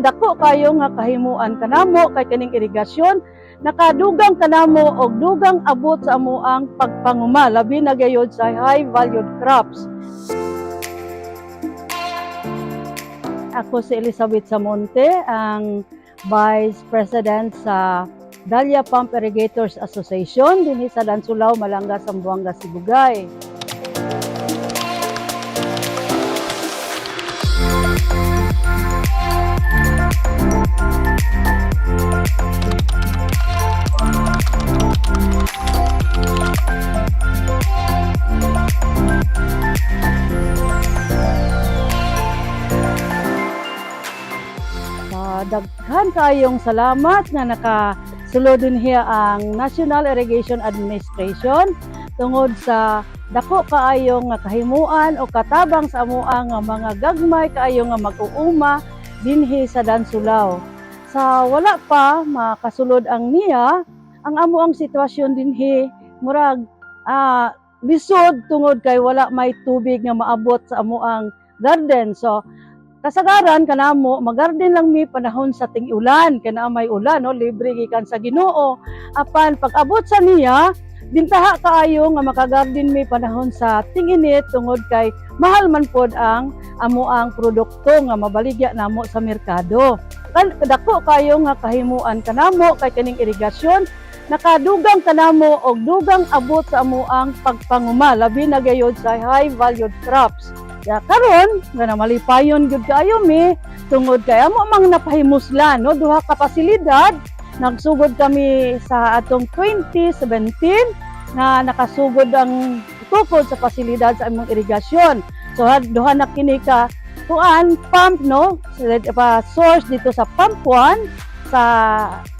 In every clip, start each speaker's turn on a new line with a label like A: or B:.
A: dako kayo nga kahimuan kanamo kay kining irigasyon nakadugang kanamo og dugang abot sa amoang pagpanguma labi na gayud sa high valued crops. Ako si Elizabeth Samonte, ang Vice President sa Dahlia Pump Irrigators Association dinhi sa Dansulao, Malanga, Zamboanga, Sibugay. Daghan kayong salamat nga nakasulod din hiya ang National Irrigation Administration tungod sa dako kaayong nga kahimuan o katabang sa amoa nga mga gagmay kaayo nga mag-uuma dinhi sa Dansulao. Sa wala pa makasulod ang niya, ang amo ang sitwasyon dinhi murag ah, lisod tungod kay wala may tubig nga maabot sa amoang garden. So kasagaran kanamo magarden lang mi panahon sa ting ulan kana may ulan no? Libre gikan sa Ginoo. Apan pag abot sa niya bintaha kaayo nga makagarden mi panahon sa ting init tungod kay mahal man pod ang amo ang produkto nga mabaligya namo sa merkado. Kan dako kayo nga kahimuan kanamo kay kining irigasyon. Nakadugang kanamo og dugang abot sa amo ang pagpanguma. Labi na gayud sa high valued crops Ya karon nga malipayon gyud kaayo mi. Tungod kay amo mang napahimuslan no? Duha ka pasilidad nagsugod kami sa atong 2017 na nakasugod ang tukod sa pasilidad sa among irigasyon. So duha na kini ka kuan pump no? Pa source dito sa pump 1 sa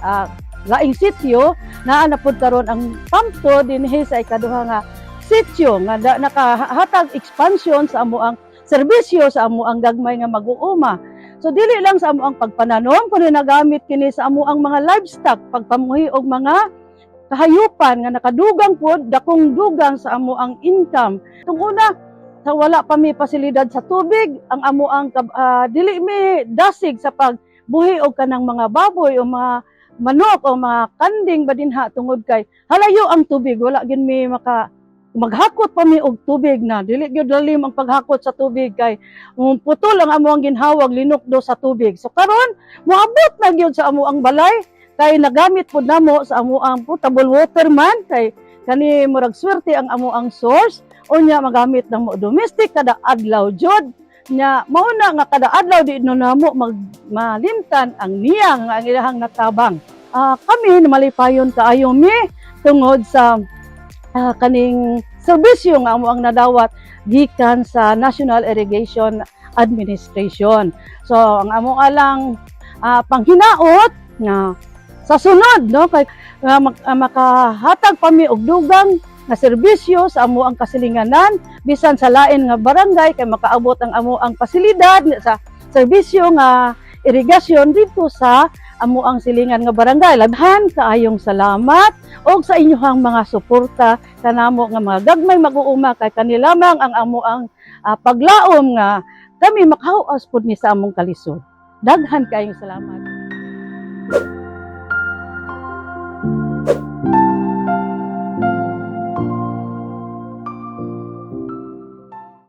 A: ah, laing sityo naa na pud karon ang pump 2 dinhi sa ikaduha nga sityo nga da, nakahatag expansion sa amo ang serbisyo sa amo ang gagmay nga mag-uuma. So dili lang sa amo ang pagpananom kundi nagamit kini sa amo ang mga livestock pagpamuhi og mga kahayupan nga nakadugang pod dakong dugang sa amo ang income. Tung sa wala pa mi pasilidad sa tubig ang amo ang kab- ah, dili mi dasig sa pagbuhi og kanang mga baboy o mga manok o mga kanding badinha tungod kay halayo ang tubig wala gid mi maka maghakot pa mi og tubig na. Dili gyud lalim ang paghakot sa tubig kay um, putol ang amo ang ginhawag linok do sa tubig. So karon moabot na gyud sa amo ang balay kay nagamit pud namo sa amo ang potable water man kay kani murag swerte ang amo ang source. Unya magamit namo domestic kada adlaw jud. Nya mauna nga kada adlaw di no namo mag ang niyang ang ilahang natabang. Ah, kami malipayon kaayo mi tungod sa ah, kaning serbisyo nga amo ang nadawat gikan sa National Irrigation Administration. So ang amo alang ah, panghinaot nga sa sunod no kay ah, mak- ah, makahatag pa mi og dugang nga serbisyo sa amo ang kasilinganan bisan sa lain nga barangay kay makaabot ang amo ang pasilidad sa serbisyo nga irigasyon dito sa amo ang silingan nga barangay. Labhan kaayong salamat og sa inyong mga suporta kanamo nga mga gagmay mag-uuma kay kanilamang ang amo ang ah, paglaom nga kami makahuas pud ni sa among kalisod. Daghan kaayong salamat.